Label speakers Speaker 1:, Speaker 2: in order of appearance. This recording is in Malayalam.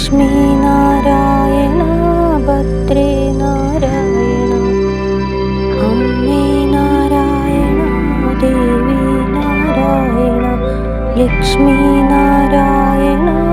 Speaker 1: लक्ष्मीनारायण भद्रीनारायण अम्बी नारायण देवी नारायण लक्ष्मी नारायण